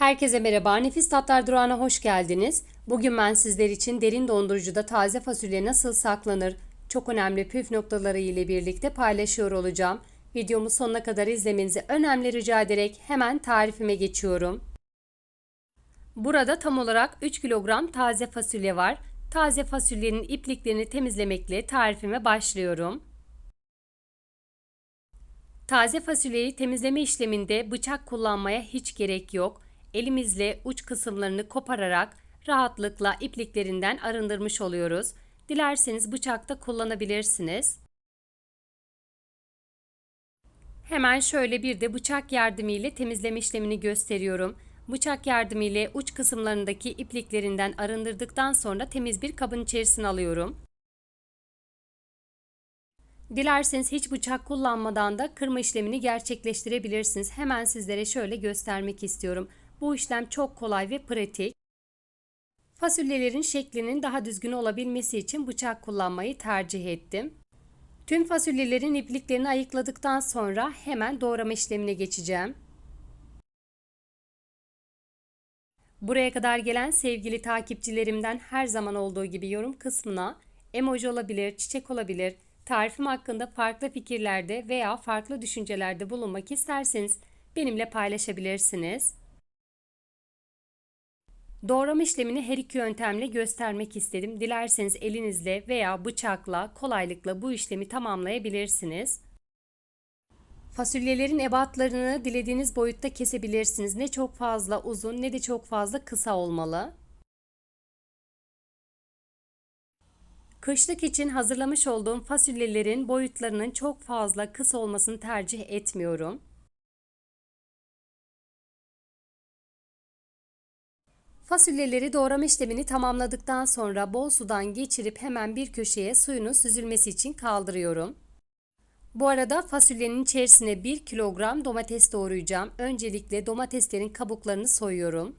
Herkese merhaba. Nefis Tatlar Durağı'na hoş geldiniz. Bugün ben sizler için derin dondurucuda taze fasulye nasıl saklanır çok önemli püf noktaları ile birlikte paylaşıyor olacağım. Videomu sonuna kadar izlemenizi önemli rica ederek hemen tarifime geçiyorum. Burada tam olarak 3 kilogram taze fasulye var. Taze fasulyenin ipliklerini temizlemekle tarifime başlıyorum. Taze fasulyeyi temizleme işleminde bıçak kullanmaya hiç gerek yok elimizle uç kısımlarını kopararak rahatlıkla ipliklerinden arındırmış oluyoruz. Dilerseniz bıçakta kullanabilirsiniz. Hemen şöyle bir de bıçak yardımıyla temizleme işlemini gösteriyorum. Bıçak yardımıyla uç kısımlarındaki ipliklerinden arındırdıktan sonra temiz bir kabın içerisine alıyorum. Dilerseniz hiç bıçak kullanmadan da kırma işlemini gerçekleştirebilirsiniz. Hemen sizlere şöyle göstermek istiyorum. Bu işlem çok kolay ve pratik. Fasulyelerin şeklinin daha düzgün olabilmesi için bıçak kullanmayı tercih ettim. Tüm fasulyelerin ipliklerini ayıkladıktan sonra hemen doğrama işlemine geçeceğim. Buraya kadar gelen sevgili takipçilerimden her zaman olduğu gibi yorum kısmına emoji olabilir, çiçek olabilir, tarifim hakkında farklı fikirlerde veya farklı düşüncelerde bulunmak isterseniz benimle paylaşabilirsiniz. Doğrama işlemini her iki yöntemle göstermek istedim. Dilerseniz elinizle veya bıçakla kolaylıkla bu işlemi tamamlayabilirsiniz. Fasulyelerin ebatlarını dilediğiniz boyutta kesebilirsiniz. Ne çok fazla uzun ne de çok fazla kısa olmalı. Kışlık için hazırlamış olduğum fasulyelerin boyutlarının çok fazla kısa olmasını tercih etmiyorum. Fasulyeleri doğrama işlemini tamamladıktan sonra bol sudan geçirip hemen bir köşeye suyunun süzülmesi için kaldırıyorum. Bu arada fasulyenin içerisine 1 kilogram domates doğrayacağım. Öncelikle domateslerin kabuklarını soyuyorum.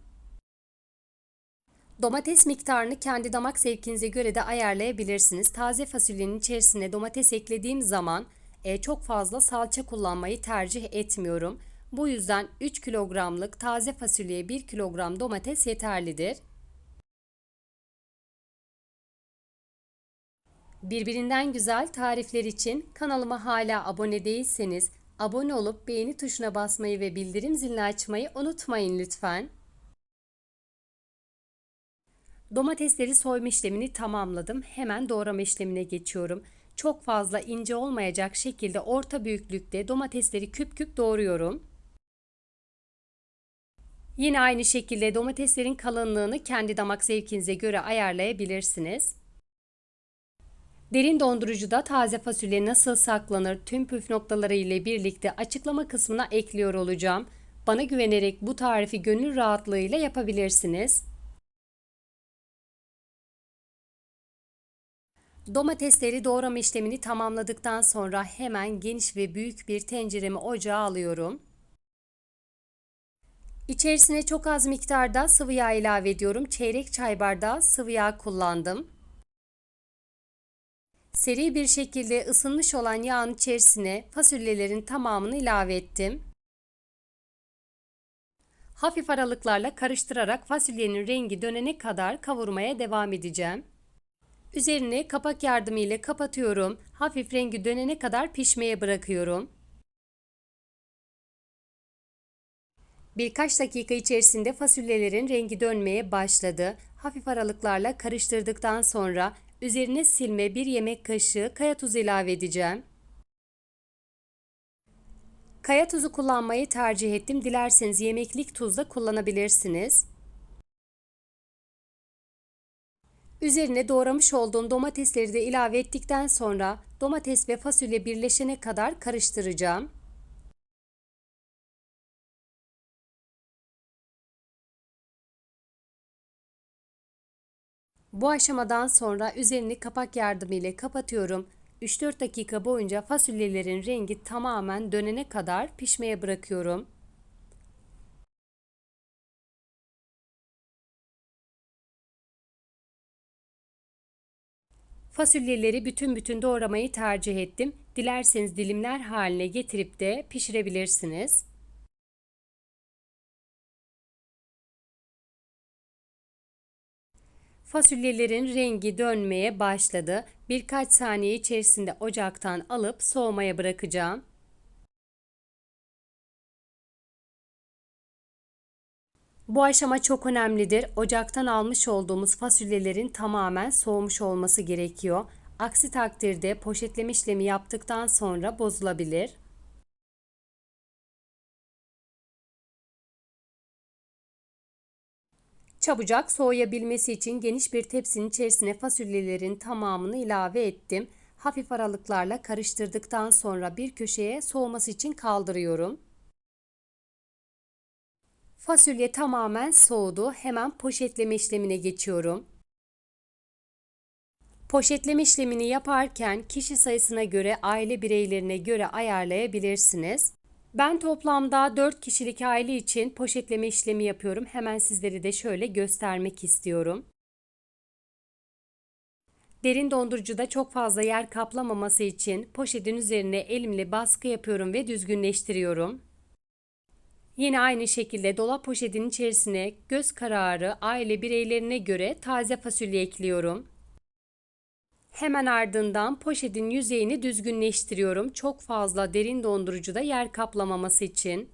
Domates miktarını kendi damak zevkinize göre de ayarlayabilirsiniz. Taze fasulyenin içerisine domates eklediğim zaman e, çok fazla salça kullanmayı tercih etmiyorum. Bu yüzden 3 kilogramlık taze fasulyeye 1 kilogram domates yeterlidir. Birbirinden güzel tarifler için kanalıma hala abone değilseniz abone olup beğeni tuşuna basmayı ve bildirim zilini açmayı unutmayın lütfen. Domatesleri soyma işlemini tamamladım. Hemen doğrama işlemine geçiyorum. Çok fazla ince olmayacak şekilde orta büyüklükte domatesleri küp küp doğruyorum. Yine aynı şekilde domateslerin kalınlığını kendi damak zevkinize göre ayarlayabilirsiniz. Derin dondurucuda taze fasulye nasıl saklanır tüm püf noktaları ile birlikte açıklama kısmına ekliyor olacağım. Bana güvenerek bu tarifi gönül rahatlığıyla yapabilirsiniz. Domatesleri doğrama işlemini tamamladıktan sonra hemen geniş ve büyük bir tenceremi ocağa alıyorum. İçerisine çok az miktarda sıvı yağ ilave ediyorum. Çeyrek çay bardağı sıvı yağ kullandım. Seri bir şekilde ısınmış olan yağın içerisine fasulyelerin tamamını ilave ettim. Hafif aralıklarla karıştırarak fasulyenin rengi dönene kadar kavurmaya devam edeceğim. Üzerine kapak yardımıyla kapatıyorum. Hafif rengi dönene kadar pişmeye bırakıyorum. Birkaç dakika içerisinde fasulyelerin rengi dönmeye başladı. Hafif aralıklarla karıştırdıktan sonra üzerine silme bir yemek kaşığı kaya tuzu ilave edeceğim. Kaya tuzu kullanmayı tercih ettim. Dilerseniz yemeklik tuz da kullanabilirsiniz. Üzerine doğramış olduğum domatesleri de ilave ettikten sonra domates ve fasulye birleşene kadar karıştıracağım. Bu aşamadan sonra üzerini kapak yardımıyla kapatıyorum. 3-4 dakika boyunca fasulyelerin rengi tamamen dönene kadar pişmeye bırakıyorum. Fasulyeleri bütün bütün doğramayı tercih ettim. Dilerseniz dilimler haline getirip de pişirebilirsiniz. Fasulyelerin rengi dönmeye başladı. Birkaç saniye içerisinde ocaktan alıp soğumaya bırakacağım. Bu aşama çok önemlidir. Ocaktan almış olduğumuz fasulyelerin tamamen soğumuş olması gerekiyor. Aksi takdirde poşetleme işlemi yaptıktan sonra bozulabilir. Çabucak soğuyabilmesi için geniş bir tepsinin içerisine fasulyelerin tamamını ilave ettim. Hafif aralıklarla karıştırdıktan sonra bir köşeye soğuması için kaldırıyorum. Fasulye tamamen soğudu. Hemen poşetleme işlemine geçiyorum. Poşetleme işlemini yaparken kişi sayısına göre, aile bireylerine göre ayarlayabilirsiniz. Ben toplamda 4 kişilik aile için poşetleme işlemi yapıyorum. Hemen sizleri de şöyle göstermek istiyorum. Derin dondurucuda çok fazla yer kaplamaması için poşetin üzerine elimle baskı yapıyorum ve düzgünleştiriyorum. Yine aynı şekilde dolap poşetinin içerisine göz kararı aile bireylerine göre taze fasulye ekliyorum. Hemen ardından poşetin yüzeyini düzgünleştiriyorum. Çok fazla derin dondurucuda yer kaplamaması için.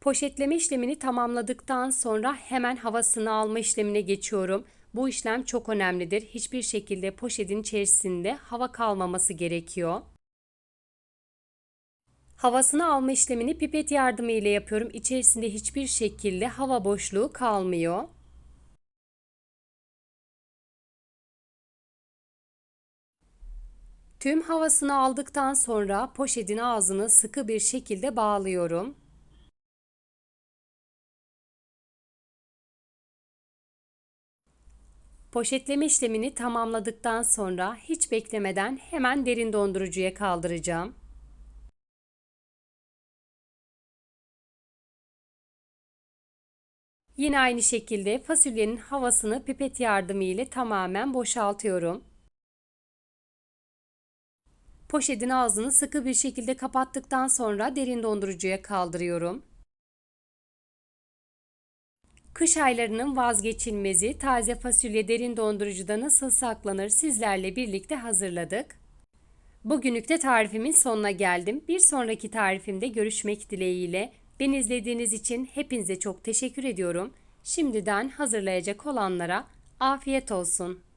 Poşetleme işlemini tamamladıktan sonra hemen havasını alma işlemine geçiyorum. Bu işlem çok önemlidir. Hiçbir şekilde poşetin içerisinde hava kalmaması gerekiyor. Havasını alma işlemini pipet yardımı ile yapıyorum. İçerisinde hiçbir şekilde hava boşluğu kalmıyor. Tüm havasını aldıktan sonra poşetin ağzını sıkı bir şekilde bağlıyorum. Poşetleme işlemini tamamladıktan sonra hiç beklemeden hemen derin dondurucuya kaldıracağım. Yine aynı şekilde fasulyenin havasını pipet yardımı ile tamamen boşaltıyorum. Poşetin ağzını sıkı bir şekilde kapattıktan sonra derin dondurucuya kaldırıyorum. Kış aylarının vazgeçilmezi taze fasulye derin dondurucuda nasıl saklanır sizlerle birlikte hazırladık. Bugünlük de tarifimin sonuna geldim. Bir sonraki tarifimde görüşmek dileğiyle. Beni izlediğiniz için hepinize çok teşekkür ediyorum. Şimdiden hazırlayacak olanlara afiyet olsun.